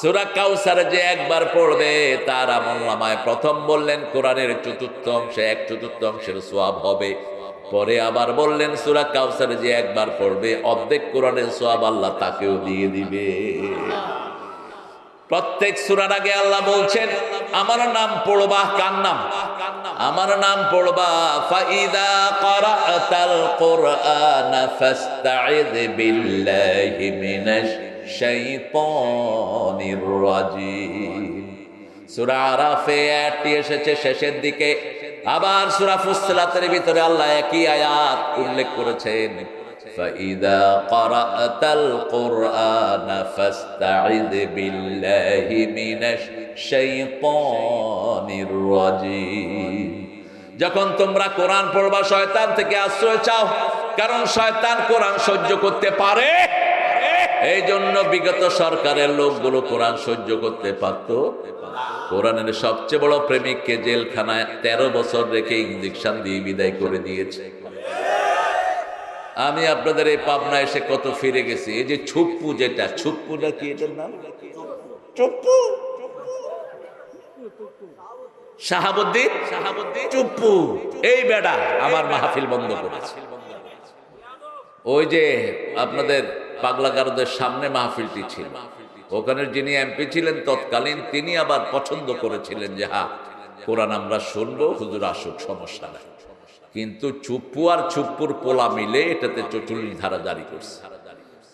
সুরা কাউসার যে একবার পড়বে, তার আমল প্রথম বললেন কোরআনের চতুর্থ অংশে এক চতুর্থ অংশের সোয়াব হবে। পরে আবার বললেন সুরা কাউসার যে একবার পড়বে, অর্ধেক কোরআনের সোয়াব আল্লাহ তাকেও দিয়ে দিবে। প্রত্যেক সুরার আগে আল্লাহ বলছেন, আমার নাম পড়বা কার নাম? আমার নাম পড়বা ফাইদা ক্বারাতাল কুরআন ফাস্তাইদ বিল্লাহি মিনাশ শাইতানির রাজিম সূরা আরাফে আয়াতটি এসেছে শেষের দিকে আবার সূরা ফুসসিলাতের ভিতরে আল্লাহ একই আয়াত উল্লেখ করেছেন فإذا قرأت القرآن فاستعذ بالله من الشيطان الرجيم যখন তোমরা কোরআন পড়বা শয়তান থেকে আশ্রয় চাও কারণ শয়তান কোরআন সহ্য করতে পারে এই জন্য বিগত সরকারের লোকগুলো কোরআন সহ্য করতে পারত। কোরআনের সবচেয়ে বড় প্রেমিককে জেলখানায় তেরো বছর রেখে ইঞ্জেকশন দিয়ে বিদায় করে দিয়েছে। আমি আপনাদের এই পাবনা এসে কত ফিরে গেছি। এই যে ছুপ্পু যেটা ছুপ্পুটা কি এটার নাম? চুপ্পু শাহাবুদ্দিন? শাহাবুদ্দিন চুপ্পু এই বেটা আমার মাহফিল বন্ধ করেছে। ওই যে আপনাদের পাগলাগারদের সামনে মাহফিলটি ছিল। ওখানে যিনি এমপি ছিলেন, তৎকালীন তিনি আবার পছন্দ করেছিলেন যে হ্যাঁ কোরআন আমরা শুনব, হুজুর আসুক, সমস্যা নাই। কিন্তু চুপ্পু আর চুপ্পুর পোলা মিলে এটাতে চচল্লিশ ধারা জারি করছে।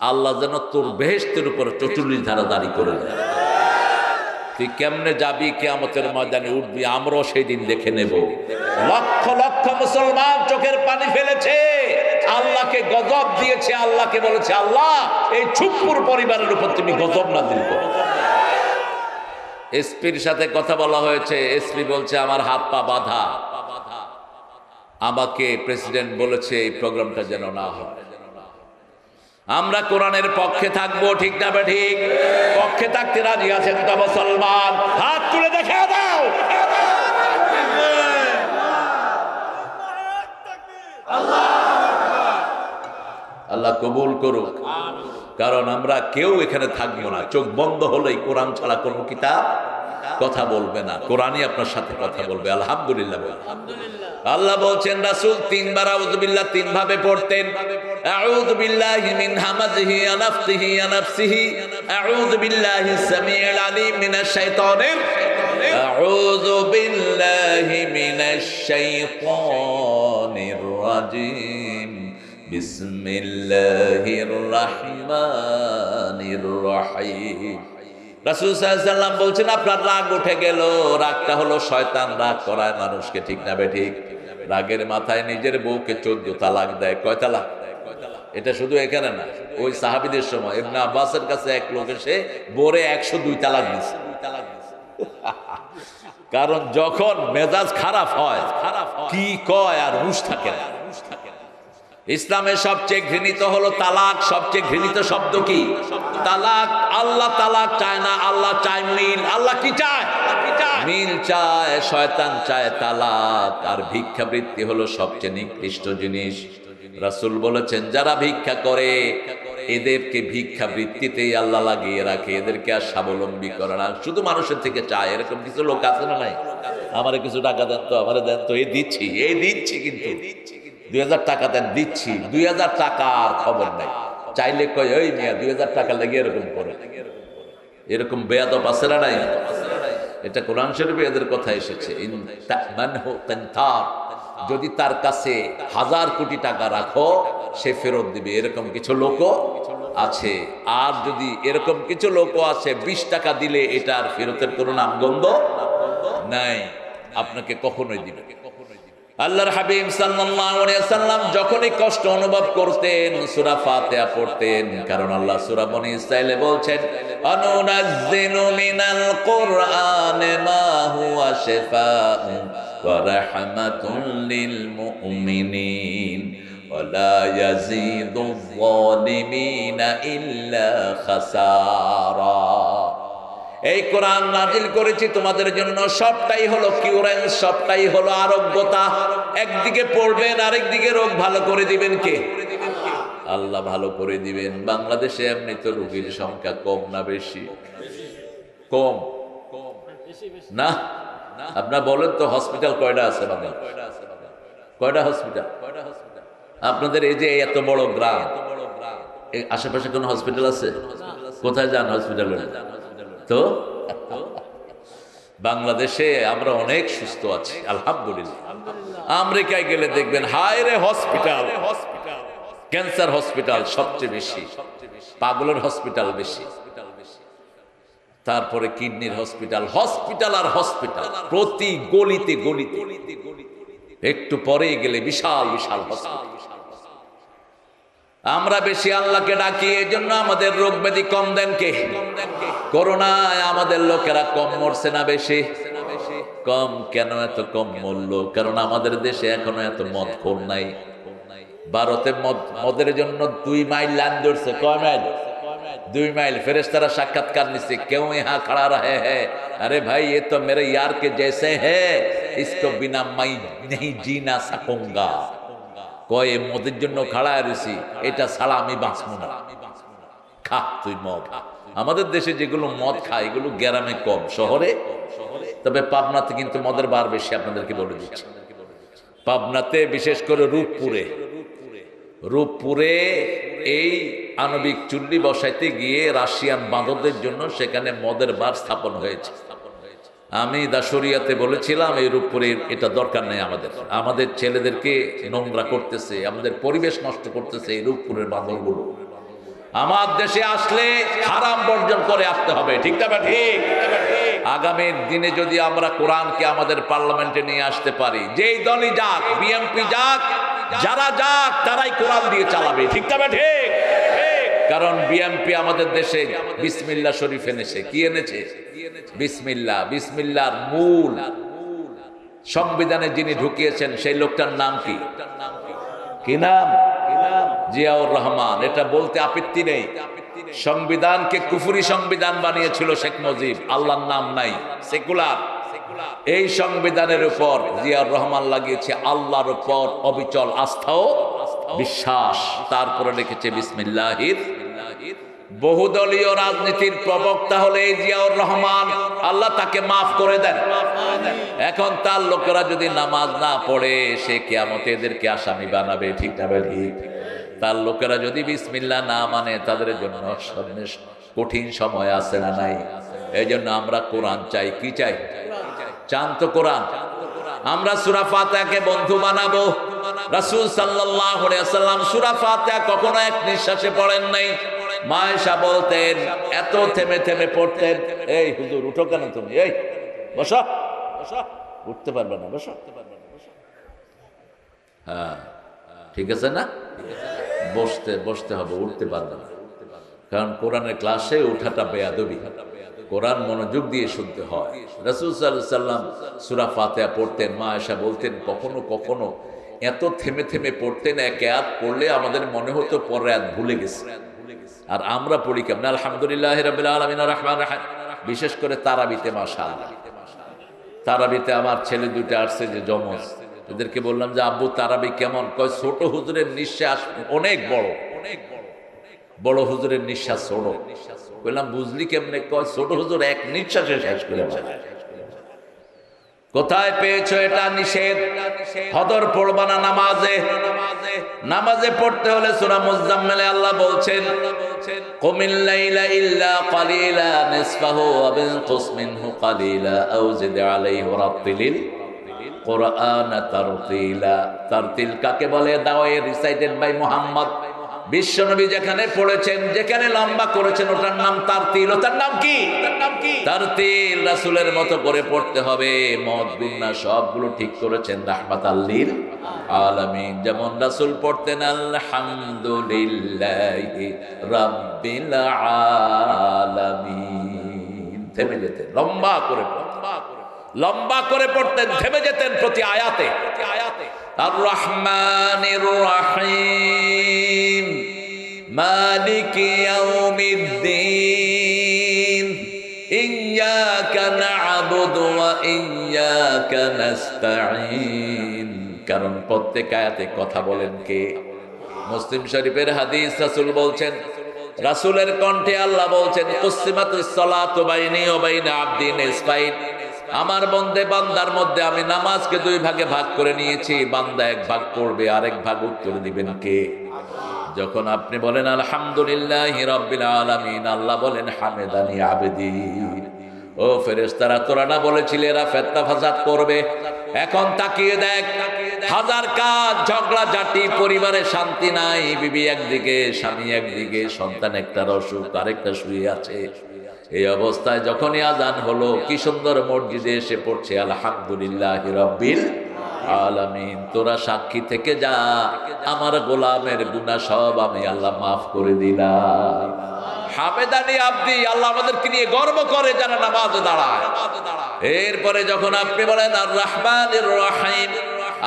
আল্লাহ যেন তোর বেহেস্তের উপরে চচল্লিশ ধারা জারি করে দেয়। তুই কেমনে যাবি কেমতের ময়দানে উঠবি, আমরাও সেই দিন দেখে নেব। লক্ষ লক্ষ মুসলমান চোখের পানি ফেলেছে। আল্লাহকে গজব দিয়েছে, আল্লাহকে বলেছে, আল্লাহ, এই ছুপুর পরিবারের উপর তুমি গজব না দিল এসপির সাথে কথা বলা হয়েছে এসপি বলছে, আমার হাত পা বাধা। আমাকে প্রেসিডেন্ট বলেছে, এই প্রোগ্রামটা যেন না হয়। আমরা কোরআনের পক্ষে থাকব, ঠিক না ঠিক? পক্ষে থাকতে রাজি আছেন তো মুসলমান? হাত তুলে দেখে দাও! আল্লাহ কবুল করুক। কারণ আমরা কেউ এখানে থাকব না। চোখ বন্ধ হলেই কোরআন ছাড়া কোনো কিতাব কথা বলবে না। কোরআনই আপনার সাথে কথা বলবে। আলহামদুলিল্লাহ আল্লাহ বলছেন রাসূল তিনবার আউযুবিল্লাহ তিন ভাবে পড়তেন। আউযুবিল্লাহি মিন হামাজিহি আনাফসিহি আনাফসিহি আউযুবিল্লাহি সামিউল আলিম মিনাশ শাইতানির আউযু বিল্লাহি মিনাশ শাইতানির রাজিম। বিসমিল্লাহির রহমানির রহিম। রাসুল সাল্লাম বলছেন, আপনার রাগ উঠে গেল। রাগটা হলো শয়তান রাগ করায় মানুষকে, ঠিক না ঠিক? রাগের মাথায় নিজের বউকে চোদ্দ তালাক দেয়। কয় তালাক? এটা শুধু এখানে না, ওই সাহাবিদের সময়। এমনি আব্বাসের কাছে এক লোক এসে বোরে একশো দুই তালাক দিচ্ছে কারণ যখন মেজাজ খারাপ হয় খারাপ কি কয় আর হুশ থাকে না। ইসলামের সবচেয়ে ঘৃণিত হলো তালাক। সবচেয়ে ঘৃণিত শব্দ কি? তালাক। আল্লাহ তালাক চায় না, আল্লাহ চায় মিল। আল্লাহ কি চায়? মিল চায়, শয়তান চায় তালাক। আর ভিক্ষাবৃত্তি হলো সবচেয়ে নিকৃষ্ট জিনিস। রাসুল বলেছেন, যারা ভিক্ষা করে, এদেরকে ভিক্ষা বৃত্তিতেই আল্লাহ লাগিয়ে রাখে। এদেরকে আর স্বাবলম্বী করে না। শুধু মানুষের থেকে চায়, এরকম কিছু লোক আছে না নাই? আমারে কিছু টাকা দেন তো, আমারে দেন তো। এই দিচ্ছি এই দিচ্ছি কিন্তু। দুই হাজার টাকা দেন, দিচ্ছি। দুই হাজার টাকার খবর নাই। চাইলে কয় ওই মিয়া, দুই হাজার টাকা লেগে এরকম করে। এরকম বেয়াদব আছে না নাই? এটা কোরআন শরীফে এদের কথা এসেছে। যদি তার কাছে হাজার কোটি টাকা রাখো, সে ফেরত দিবে। এরকম কিছু লোক আছে। আর যদি এরকম কিছু লোক আছে, বিশ টাকা দিলে এটার ফেরতের কোনো নামগন্ধ নাই। আপনাকে কখনোই দিবে আল্লাহর হাবিব সাল্লাল্লাহু আলাইহি সাল্লাম যখনই কষ্ট অনুভব করতেন সূরা ফাতিহা পড়তেন কারণ আল্লাহ সূরা বনি ইসরাইলে বলছেন অনুনাজ্জিলু মিনাল কুরআনি মা হুয়া শিফাউ ওয়া রাহমাতুল লিল মুমিনিন ولا يزيد الظالمين إلا خسارا এই কোরআন নাজিল করেছি তোমাদের জন্য সবটাই হলো কিউরেন্স, সবটাই হলো আরোগ্যতা। একদিকে পড়বেন, আরেকদিকে রোগ ভালো করে দিবেন কে? আল্লাহ ভালো করে দিবেন। বাংলাদেশে এমনি তো রোগীর সংখ্যা কম না বেশি? কম? না? আপনার বলেন তো হসপিটাল কয়টা আছে কয়টা হসপিটাল? আপনাদের এই যে এত বড় গ্রাম আশেপাশে কোনো হসপিটাল আছে? কোথায় যান হসপিটালে? তো? বাংলাদেশে আমরা অনেক সুস্থ আছি আলহামদুলিল্লাহ। আমেরিকায় গেলে দেখবেন হায় রে হসপিটাল। হসপিটাল ক্যান্সার হসপিটাল সবচেয়ে বেশি। পাগলের হসপিটাল বেশি। তারপরে কিডনির হসপিটাল হসপিটাল আর হসপিটাল। প্রতি গলিতে গলিতে। একটু পরে গেলে বিশাল বিশাল হসপিটাল। আমরা বেশি আল্লাহকে ডাকি এই জন্য আমাদের রোগ ব্যাধি কম দেন কে? করোনায় আমাদের লোকেরা কম মরছে না বেশি? কম কেন এত কম মরল? কারণ আমাদের দেশে এখনও এত মদ খোর নাই। ভারতে মদ, মদের জন্য দুই মাইল লাইন ধরছে। কয় মাইল? দুই মাইল। ফেরেস তারা সাক্ষাৎকার নিচ্ছে কেউ ইহা খাড়া রাহে হে? আরে ভাই, এ তো মেরে ইয়ার কে জেসে হে। ইসকো বিনা মাই নেই জিনা সাকুঙ্গা। কয় মদের জন্য খাড়া রয়েছি এটা ছাড়া আমি বাঁচব না। খা, তুই মদ। আমাদের দেশে যেগুলো মদ খায়, এগুলো গ্রামে কম, শহরে? তবে পাবনাতে কিন্তু মদের বার বেশি আপনাদেরকে বলে দিচ্ছি। পাবনাতে বিশেষ করে রূপপুরে রূপপুরে এই আণবিক চুল্লি বসাইতে গিয়ে রাশিয়ান বাঁদরদের জন্য সেখানে মদের বার স্থাপন হয়েছে। আমি দাসরিয়াতে বলেছিলাম, এই রূপপুরে এটা দরকার নেই আমাদের। আমাদের ছেলেদেরকে নোংরা করতেছে, আমাদের পরিবেশ নষ্ট করতেছে এই রূপপুরের বাঁদরগুলো আমার দেশে আসলে হারাম বর্জন করে আসতে হবে। ঠিক না ঠিক আগামীর দিনে যদি আমরা কোরআনকে আমাদের পার্লামেন্টে নিয়ে আসতে পারি যেই দলই যাক বিএমপি যাক যারা যাক তারাই কোরআন দিয়ে চালাবে। ঠিক না ঠিক কারণ বিএমপি আমাদের দেশে বিসমিল্লা শরীফ এনেছে। কি এনেছে? বিসমিল্লা। বিসমিল্লার মূল সংবিধানে যিনি ঢুকিয়েছেন সেই লোকটার নাম কি? কি নাম? জিয়াউর রহমান, এটা বলতে আপত্তি নেই। সংবিধানকে কুফুরি সংবিধান বানিয়েছিল শেখ মুজিব, আল্লাহর নাম নাই, সেকুলার। এই সংবিধানের উপর জিয়াউর রহমান লাগিয়েছে আল্লাহর উপর অবিচল আস্থাও বিশ্বাস। তারপরে লিখেছে বিসমিল্লাহির। বহুদলীয় রাজনীতির প্রবক্তা হলে জিয়াউর রহমান, আল্লাহ তাকে মাফ করে দেন। এখন তার লোকেরা যদি নামাজ না পড়ে, সে কেয়ামতে এদেরকে আসামি বানাবে, ঠিক না ঠিক তার লোকেরা যদি বিসমিল্লা না মানে তাদের জন্য কঠিন সময় আছে না নাই? এই জন্য আমরা কোরআন চাই। কি চাই? চান তো কোরআন। আমরা সুরা ফাতিহাকে বন্ধু বানাবো। রাসূল আলাইহি ওয়াসাল্লাম কখনো এক নিঃশ্বাসে পড়েন নাই। মায়েশা বলতেন, এত থেমে থেমে পড়তেন, এই হুজুর, উঠো কেন তুমি? এই, বসো বসো। উঠতে পারবে না, বসো। হ্যাঁ ঠিক আছে না? বসতে বসতে হবে, উঠতে পারবে না। কারণ কোরআনের ক্লাসে উঠাটা বেয়াদবি। কোরআন মনোযোগ দিয়ে শুনতে হয়। রাসুল সাল্লাম সুরা ফাতেহা পড়তেন, মা এসা বলতেন, কখনো কখনো এত থেমে থেমে পড়তেন, এক আয়াত পড়লে আমাদের মনে হতো পরে আয়াত ভুলে গেছে। আর আমরা পড়ি কেমন? আলহামদুলিল্লাহ রাবিল বিশেষ করে তারাবিতে মাসা তারাবিতে আমার ছেলে দুইটা আসছে যে জমজ এদেরকে বললাম যে, আব্বু তারাবি কেমন? কয়, ছোট হুজুরের নিঃশ্বাস অনেক বড়। অনেক বড় বড় হুজুরের নিঃশ্বাস ছোট। বললাম বুঝলি কেমনে? কয়, ছোট হুজুর এক নিঃশ্বাসে শেষ করে কোথায় পেয়েছ এটা নিষেধ? হদর পড়বা না নামাজে। নামাজে পড়তে হলে সূরা মুজাম্মিলে আল্লাহ বলছেন, কুমিল লাইলা ইল্লা কালিলা, নিসফাহু ওয়া বিনকুস মিনহু কালিলা আও আলাইহি রাত্তিলিল তারতিলা। তারতিল কাকে বলে? রিসাইটেড বাই বিশ্বনবী যেখানে পড়েছেন, যেখানে লম্বা করেছেন, ওটার নাম তারতিল। ওটার নাম কি? রাসূলের মতো করে পড়তে হবে। মদ, গুন্না সবগুলো ঠিক করেছেন, রাহমাত আল্লিল আলামিন। যেমন রাসুল পড়তেন, আলহামদুলিল্লাহি রাব্বিল আলামিন। থেমে লম্বা করে করে লম্বা করে পড়তেন, থেমে যেতেন প্রতি আয়াতে। আর ইয়্যাকা নাস্তাঈন। কারণ প্রত্যেক আয়াতে কথা বলেন কে? মুসলিম শরীফের হাদিস রাসূল বলছেন, রাসূলের কণ্ঠে আল্লাহ বলছেন কুসিমাতুস সালাতু বাইনি ওয়া বাইনা আবদি নিসফাইন। আমার বন্দে বান্দার মধ্যে আমি নামাজকে দুই ভাগে ভাগ করে নিয়েছি। বান্দা এক ভাগ পড়বে, আরেক ভাগ উত্তর দিবেন কে? যখন আপনি বলেন, আলহামদুলিল্লাহ আলামিন আল্লাহ বলেন, হামেদানি আবেদি। ও ফেরেশতারা, তোরা না বলেছিলে এরা ফেতনা ফাজাদ করবে? এখন তাকিয়ে দেখ, হাজার কাজ, ঝগড়া জাটি পরিবারে শান্তি নাই। বিবি একদিকে, স্বামী একদিকে, সন্তান একটা অসুখ, আরেকটা শুয়ে আছে। এই অবস্থায় যখনই আজান হলো, কি সুন্দর মসজিদে এসে পড়ছে, আলহামদুলিল্লাহ রব্বিল আলামিন, তোরা সাক্ষী থেকে যা, আমার গোলামের গুনাহ সব আমি আল্লাহ মাফ করে দিলাম। হামেদানি আব্দি, আল্লাহ আমাদেরকে নিয়ে গর্ব করে যারা নামাজে দাঁড়ায়। এরপরে যখন আপনি বলেন আর রহমানির রহিম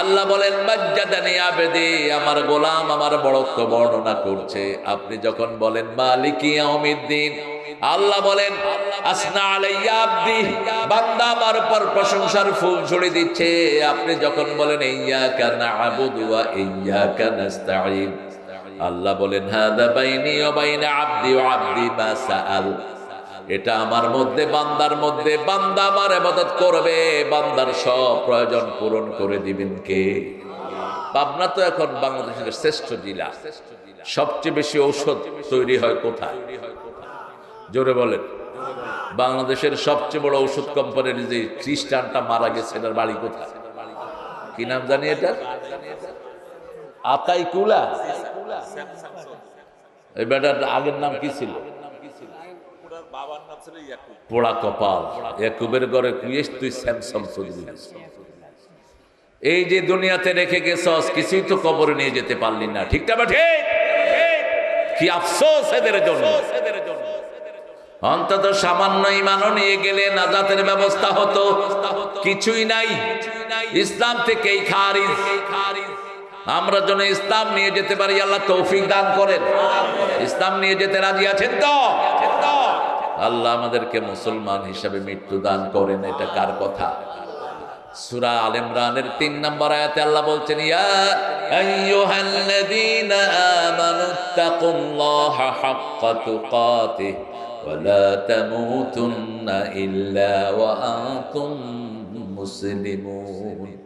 আল্লাহ বলেন মাজ্জাদানি আবেদি, আমার গোলাম আমার বড়ত্ব বর্ণনা করছে। আপনি যখন বলেন, মালিকি ইয়াউমিদ্দিন আল্লাহ বলেন, আসনা আলাইয়া আব্দি, বান্দা আমার উপর প্রশংসার ফুল ছড়ে দিচ্ছে। আপনি যখন বলেন, ইয়্যাকা না'বুদু ওয়া ইয়্যাকা নাস্তাঈন, আল্লাহ বলেন, হাদা বাইনি ওয়া বাইনা আব্দি ওয়া আব্দি মা সাআল। এটা আমার মধ্যে, বান্দার মধ্যে, বান্দা আমার ইবাদত করবে, বান্দার সব প্রয়োজন পূরণ করে দিবেন কে? পাবনা তো এখন বাংলাদেশের শ্রেষ্ঠ জেলা। সবচেয়ে বেশি ঔষধ তৈরি হয় কোথায়? জোরে বলেন। বাংলাদেশের সবচেয়ে বড় ওষুধ কোম্পানির যে খ্রিস্টানটা মারা গেছে এটার বাড়ি কোথায়? কি নাম জানি এটা? আতাই কুলা এই বেটার আগের নাম কি ছিল? পোড়া কপাল। ঘরে কুয়েস তুই স্যামসাং এই যে দুনিয়াতে রেখে গেছস, কিছুই তো কবরে নিয়ে যেতে পারলি না। ঠিক না ঠিক? কি আফসোস এদের জন্য? অন্তত সামান্য ইমানও নিয়ে গেলে নাজাতের ব্যবস্থা হতো। কিছুই নাই। ইসলাম খারিজ। আমরা যেন ইসলাম নিয়ে যেতে পারি, আল্লাহ তৌফিক দান করেন। ইসলাম নিয়ে যেতে রাজি আছেন তো? আল্লাহ আমাদেরকে মুসলমান হিসাবে মৃত্যু দান করেন, এটা কার কথা? সুরা আল ইমরানের 3 নম্বর আয়াতে আল্লাহ বলছেন, ইয়া আইয়ুহাল্লাযীনা আমানু তাকুল্লাহা হাক্কা তুকাতিহি। ওয়া লা তামুতুন্না ইল্লা ওয়া আনতুম মুসলিমুন